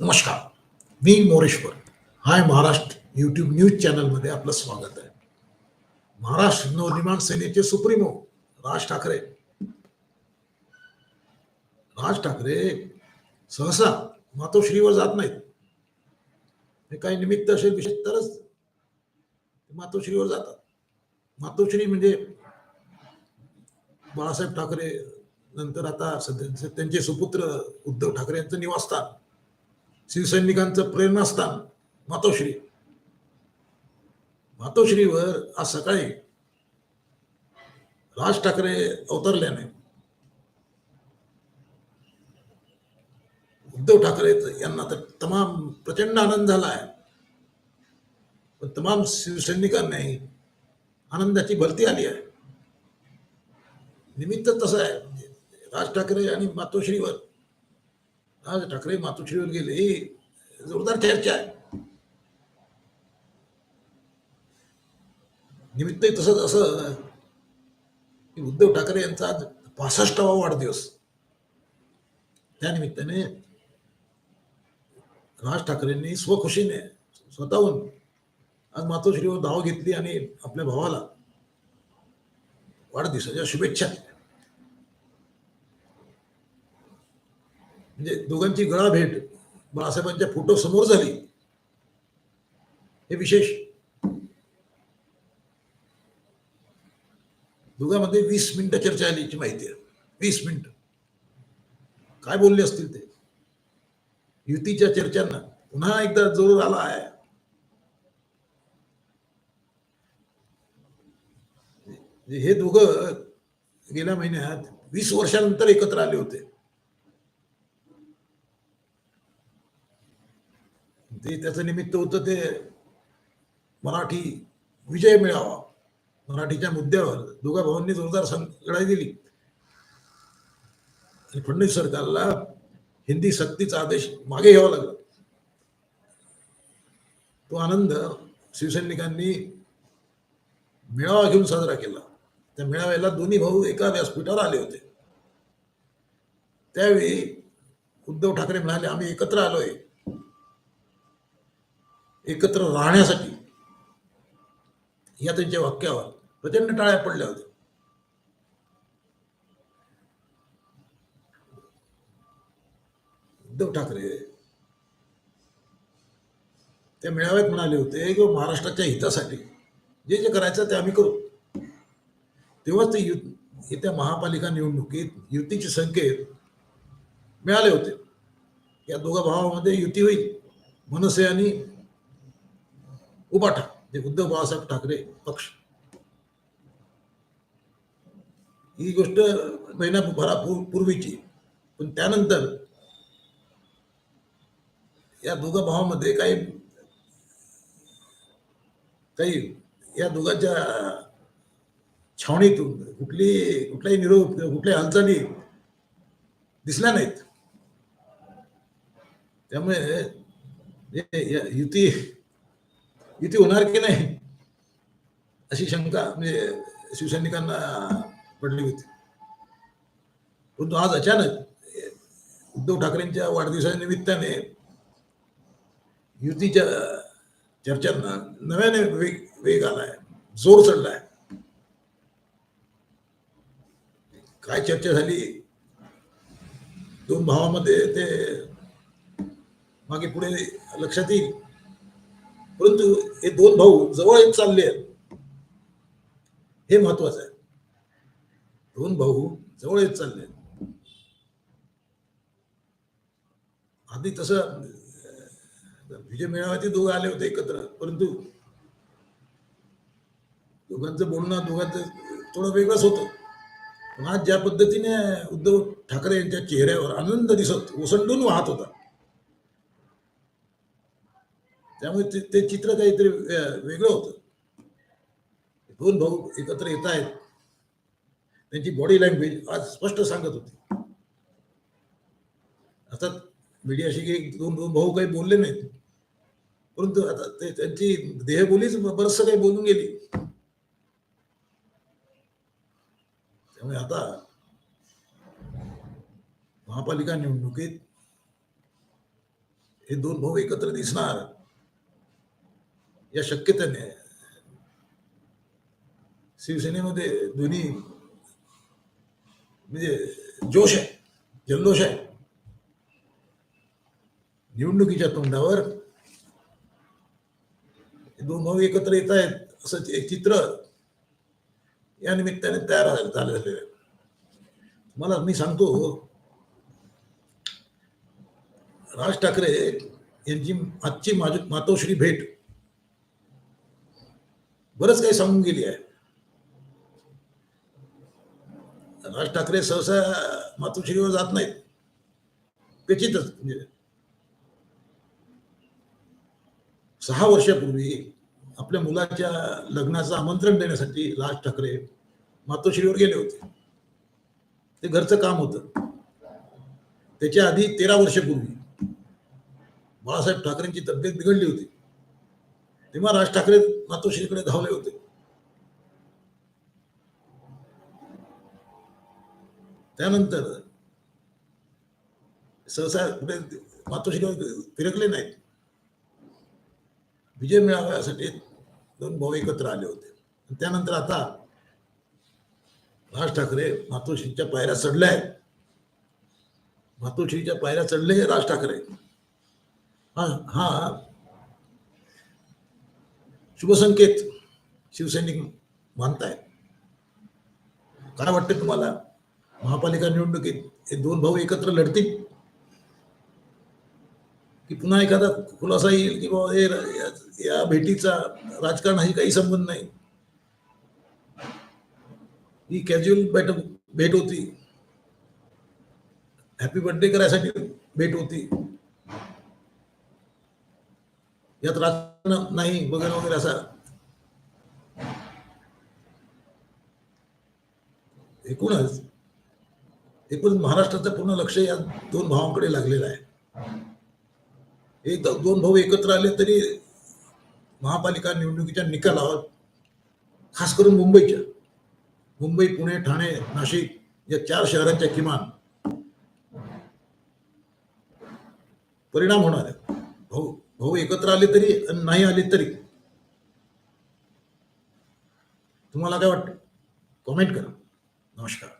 नमस्कार मी Moreshwar. Hi Maharashtra YouTube news चॅनलमध्ये आपलं स्वागत आहे. महाराष्ट्र नवनिर्माण सेनेचे सुप्रीमो राज ठाकरे. राज ठाकरे सहसा मातोश्रीवर जात नाहीत. हे काही निमित्त असेल विशेष तरच ते मातोश्रीवर जातात. मातोश्री म्हणजे बाळासाहेब ठाकरे नंतर आता सध्या त्यांचे सुपुत्र उद्धव ठाकरे यांचं निवासस्थान. शिवसैनिकांचं प्रेरणास्थान मातोश्री. मातोश्रीवर आज सकाळी राज ठाकरे अवतरल्याने उद्धव ठाकरे यांना तर तमाम प्रचंड आनंद झाला आहे. पण तमाम शिवसैनिकांनाही आनंदाची भरती आली आहे. निमित्त तसं आहे. म्हणजे राज ठाकरे आणि मातोश्रीवर राज ठाकरे मातोश्रीवर गेले हे जोरदार चर्चा आहे. निमित्त तसंच असं की उद्धव ठाकरे यांचा आज पासष्टावा वाढदिवस. त्या निमित्ताने राज ठाकरेंनी स्वखुशीने स्वतःहून आज मातोश्रीवर धाव घेतली आणि आपल्या भावाला वाढदिवसाच्या शुभेच्छा दिल्या. म्हणजे दोघांची गळा भेट बाळासाहेबांच्या फोटो समोर झाली. हे विशेष. दोघांमध्ये वीस मिनिटं चर्चा आलीची माहिती आहे. वीस मिनिटं. काय बोलले असतील ते? युतीच्या चर्चांना पुन्हा एकदा जोर आला आहे. हे दोघं गेल्या महिन्यात वीस वर्षानंतर एकत्र आले होते. ते त्याचं निमित्त होतं ते मराठी विजय मिळावा मराठीच्या मुद्द्यावर दोघा भावांनी जोरदार लढाई दिली. आणि फडणवीस सरकारला हिंदी सक्तीचा आदेश मागे घ्यावा लागला. तो आनंद शिवसैनिकांनी मेळावा घेऊन साजरा केला. त्या मेळाव्याला दोन्ही भाऊ एका व्यासपीठावर आले होते. त्यावेळी उद्धव ठाकरे म्हणाले आम्ही एकत्र आलोय. एकत्र राहण्यासाठी. या त्यांच्या वाक्यावर प्रचंड टाळ्या पडल्या होत्या. उद्धव ठाकरे त्या मेळाव्यात म्हणाले होते की महाराष्ट्राच्या हितासाठी जे जे करायचं ते आम्ही करू. तेव्हाच ते यु येत्या महापालिका निवडणुकीत युतीचे संकेत मिळाले होते. या दोघा भावामध्ये युती होईल मनसे आणि उबाठा म्हणजे उद्धव बाळासाहेब ठाकरे पक्ष. ही गोष्ट महिनाभरा पूर्वीची. पण त्यानंतर या दोघा भावामध्ये काही काही या दोघांच्या छावणीतून कुठली कुठलाही निरोप कुठल्याही हालचाली दिसल्या नाहीत. त्यामुळे युती युती होणार की नाही? अशी शंका म्हणजे शिवसैनिकांना पडली होती. परंतु आज अचानक उद्धव ठाकरेंच्या वाढदिवसाच्या निमित्ताने युतीच्या चर्चांना नव्याने वेग वेग आलाय जोर चढलाय. काय चर्चा झाली? दोन भावामध्ये ते मागे पुढे लक्षात येईल. परंतु हे दोन भाऊ जवळ येत चालले आहेत. हे महत्वाचं आहे. दोन भाऊ जवळ येत चालले आहेत. आधी तसं विजय मेळाव्याचे दोघं आले होते एकत्र. परंतु दोघांचं बोलणं दोघांचं थोडं वेगळंच होतं. पण आज ज्या पद्धतीने उद्धव ठाकरे यांच्या चेहऱ्यावर आनंद दिसत ओसंडून वाहत होता. त्यामुळे ते ते चित्र काहीतरी वेगळं होतं. दोन भाऊ एकत्र येत आहेत. त्यांची बॉडी लँग्वेज आज स्पष्ट सांगत होती. आता मीडियाशी काही दोन दोन भाऊ काही बोलले नाहीत. परंतु आता ते त्यांची देहबोलीच बरचसं काही बोलून गेली. त्यामुळे आता महापालिका निवडणुकीत हे दोन भाऊ एकत्र दिसणार. या शक्यतेने. शिवसेनेमध्ये दोन्ही म्हणजे जोश आहे जल्लोष आहे. निवडणुकीच्या तोंडावर हे दोन भाऊ एकत्र येत आहेत असं एक चित्र या निमित्ताने तयार झालं- झालेलं आहे. मला मी सांगतो राज ठाकरे यांची आजची माझी मातोश्री भेट बरंच काही सांगून गेली आहे. राज ठाकरे सहसा मातोश्रीवर जात नाहीत. क्वचितच. म्हणजे सहा वर्षापूर्वी आपल्या मुलाच्या लग्नाचं आमंत्रण देण्यासाठी राज ठाकरे मातोश्रीवर गेले होते. ते घरचं काम होतं. त्याच्या आधी तेरा वर्षापूर्वी बाळासाहेब ठाकरेंची तब्येत बिघडली होती. तेव्हा राज ठाकरे मातोश्रीकडे धावले होते. त्यानंतर सहसा कुठे मातोश्रीकडे फिरकले नाहीत. विजय मिळाव्यासाठी दोन भाऊ एकत्र आले होते. त्यानंतर आता राज ठाकरे मातोश्रीच्या पायऱ्या चढल्या आहेत. मातोश्रीच्या पायऱ्या चढले हे राज ठाकरे. हा हा शुभसंकेत शिवसैनिक मानतायत काय वाटतं तुम्हाला? महापालिका निवडणुकीत हे दोन भाऊ एकत्र लढतील? की पुन्हा एखादा खुलासा येईल की बाबा हे या- भेटीचा राजकारणाशी काही संबंध नाही. ही कॅज्युअल भेट भेट होती. हॅपी बर्थडे करायसाठी भेट होती. यात राजकारण नाही वगैरे वगैरे असा. एकूणच एकूण महाराष्ट्राचं पूर्ण लक्ष या दोन भावांकडे लागलेलं आहे. एक दोन भाऊ एकत्र आले तरी महापालिका निवडणुकीच्या निकालावर खास करून मुंबईच्या मुंबई पुणे ठाणे नाशिक या चार शहरांच्या किमान परिणाम होणार आहे. भाऊ एकत्र आले तरी नाही आले तरी. तुम्हाला काय वाटतं कॉमेंट करा. नमस्कार.